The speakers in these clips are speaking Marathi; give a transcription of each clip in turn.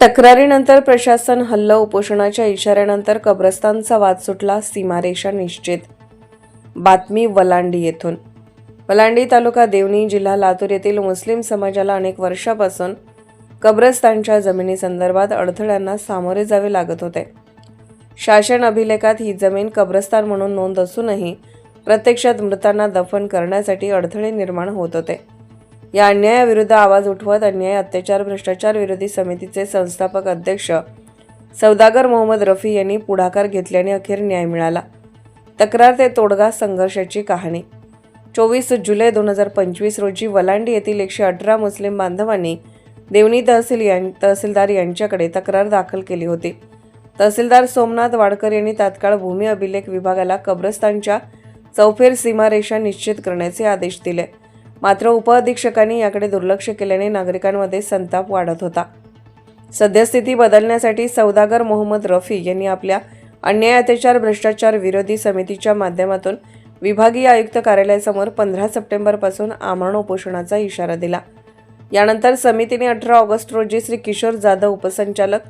तक्रारीनंतर प्रशासन हल्ला उपोषणाच्या इशाऱ्यानंतर कब्रस्तानचा वाद सुटला सीमारेषा निश्चित. बातमी वलांडी येथून. वलांडी तालुका देवणी जिल्हा लातूर येथील मुस्लिम समाजाला अनेक वर्षापासून कब्रस्तानच्या जमिनीसंदर्भात अडथळ्यांना सामोरे जावे लागत होते. शासन अभिलेखात ही जमीन कब्रस्तान म्हणून नोंद असूनही प्रत्यक्षात मृतांना दफन करण्यासाठी अडथळे निर्माण होत होते. या अन्यायाविरुद्ध आवाज उठवत अन्याय अत्याचार भ्रष्टाचार विरोधी समितीचे संस्थापक अध्यक्ष सौदागर मोहम्मद रफी यांनी पुढाकार घेतल्याने अखेर न्याय मिळाला. तक्रार ते तोडगा संघर्षाची कहाणी. चोवीस जुलै दोन हजार पंचवीस रोजी वलांडी येथील एकशे अठरा मुस्लिम बांधवांनी देवणी तहसील यां तहसीलदार यांच्याकडे तक्रार दाखल केली होती. तहसीलदार सोमनाथ वाडकर यांनी तात्काळ भूमी अभिलेख विभागाला कब्रस्तानच्या चौफेर सीमारेषा निश्चित करण्याचे आदेश दिले. मात्र उपअधीक्षकांनी याकडे दुर्लक्ष केल्याने नागरिकांमध्ये संताप वाढत होता. सद्यस्थिती बदलण्यासाठी सौदागर मोहम्मद रफी यांनी आपल्या अन्याय अत्याचार भ्रष्टाचार विरोधी समितीच्या माध्यमातून विभागीय आयुक्त कार्यालयासमोर पंधरा सप्टेंबरपासून आमरण उपोषणाचा इशारा दिला. यानंतर समितीने अठरा ऑगस्ट रोजी श्री किशोर जाधव उपसंचालक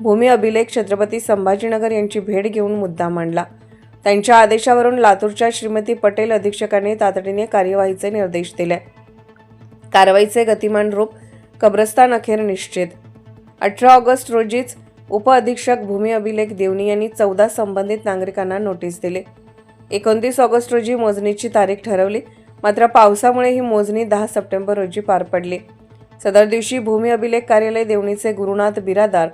भूमी अभिलेख छत्रपती संभाजीनगर यांची भेट घेऊन मुद्दा मांडला. त्यांच्या आदेशावरून लातूरच्या श्रीमती पटेल अधीक्षकांनी तातडीने कार्यवाहीचे निर्देश दिले. कारवाईचे गतिमान रूप कब्रस्तान अखेर निश्चित. अठरा ऑगस्ट रोजीच उपअधीक्षक भूमी अभिलेख देवणी यांनी चौदा संबंधित नागरिकांना नोटीस दिली. एकोणतीस ऑगस्ट रोजी मोजणीची तारीख ठरवली मात्र पावसामुळे ही मोजणी दहा सप्टेंबर रोजी पार पडली. सदर दिवशी भूमी अभिलेख कार्यालय देवणीचे गुरुनाथ बिरादार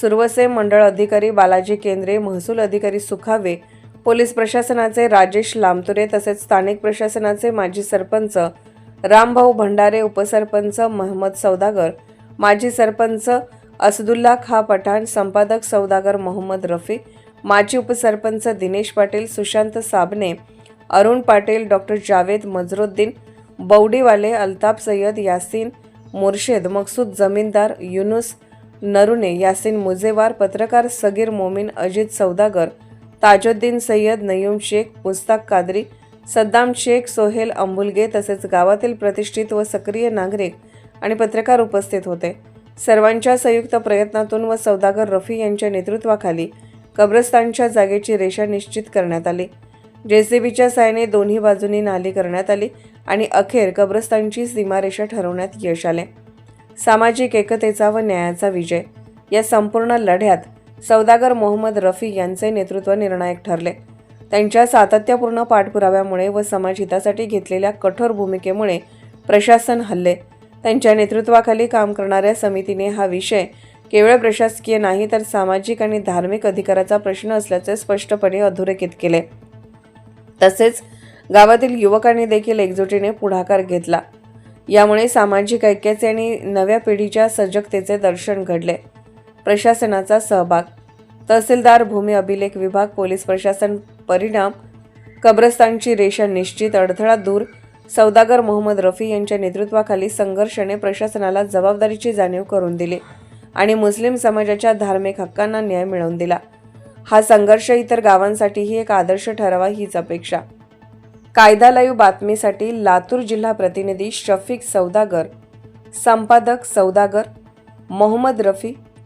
सुरवसे मंडळ अधिकारी बालाजी केंद्रे महसूल अधिकारी सुखावे पोलीस प्रशासनाचे राजेश लामतुरे तसेच स्थानिक प्रशासनाचे माजी सरपंच रामभाऊ भंडारे उपसरपंच महम्मद सौदागर माजी सरपंच असदुल्ला खा पठाण संपादक सौदागर मोहम्मद रफी माजी उपसरपंच दिनेश पाटील सुशांत साबणे अरुण पाटील डॉक्टर जावेद मजरुद्दीन बौडीवाले अल्ताफ सय्यद यासीन मुर्शेद मकसूद जमीनदार युनुस नरुने यासीन मुजेवार पत्रकार सगीर मोमीन अजित सौदागर ताजुद्दीन सय्यद नयूम शेख मुस्ताक कादरी सद्दाम शेख सोहेल अंबुलगे तसेच गावातील प्रतिष्ठित व सक्रिय नागरिक आणि पत्रकार उपस्थित होते. सर्वांच्या संयुक्त प्रयत्नातून व सौदागर रफी यांच्या नेतृत्वाखाली कब्रस्तानच्या जागेची रेषा निश्चित करण्यात आली. जेसीबीच्या साहाय्याने दोन्ही बाजूंनी नाली करण्यात आली आणि अखेर कब्रस्तानची सीमारेषा ठरवण्यात यश आले. सामाजिक एकतेचा व न्यायाचा विजय. या संपूर्ण लढ्यात सौदागर मोहम्मद रफी यांचे नेतृत्व निर्णायक ठरले. त्यांच्या सातत्यपूर्ण पाठपुराव्यामुळे व समाजहितासाठी घेतलेल्या कठोर भूमिकेमुळे प्रशासन हल्ले. त्यांच्या नेतृत्वाखाली काम करणाऱ्या समितीने हा विषय केवळ प्रशासकीय नाही तर सामाजिक आणि धार्मिक अधिकाराचा प्रश्न असल्याचे स्पष्टपणे अधोरेखित केले. तसेच गावातील युवकांनी देखील एकजुटीने पुढाकार घेतला. यामुळे सामाजिक ऐक्याचे आणि नव्या पिढीच्या सजगतेचे दर्शन घडले. प्रशासनाचा सहभाग. तहसीलदार भूमी अभिलेख विभाग पोलीस प्रशासन परिणाम कब्रस्तानची रेषा निश्चित अडथळा दूर सौदागर मोहम्मद रफी यांच्या नेतृत्वाखाली संघर्षाने प्रशासनाला जबाबदारीची जाणीव करून दिली आणि मुस्लिम समाजाच्या धार्मिक हक्कांना न्याय मिळवून दिला. हा संघर्ष इतर गावांसाठीही एक आदर्श ठरावा हीच अपेक्षा. कायदा लाईव्ह बातमीसाठी लातूर जिल्हा प्रतिनिधी शफीक सौदागर संपादक सौदागर मोहम्मद रफी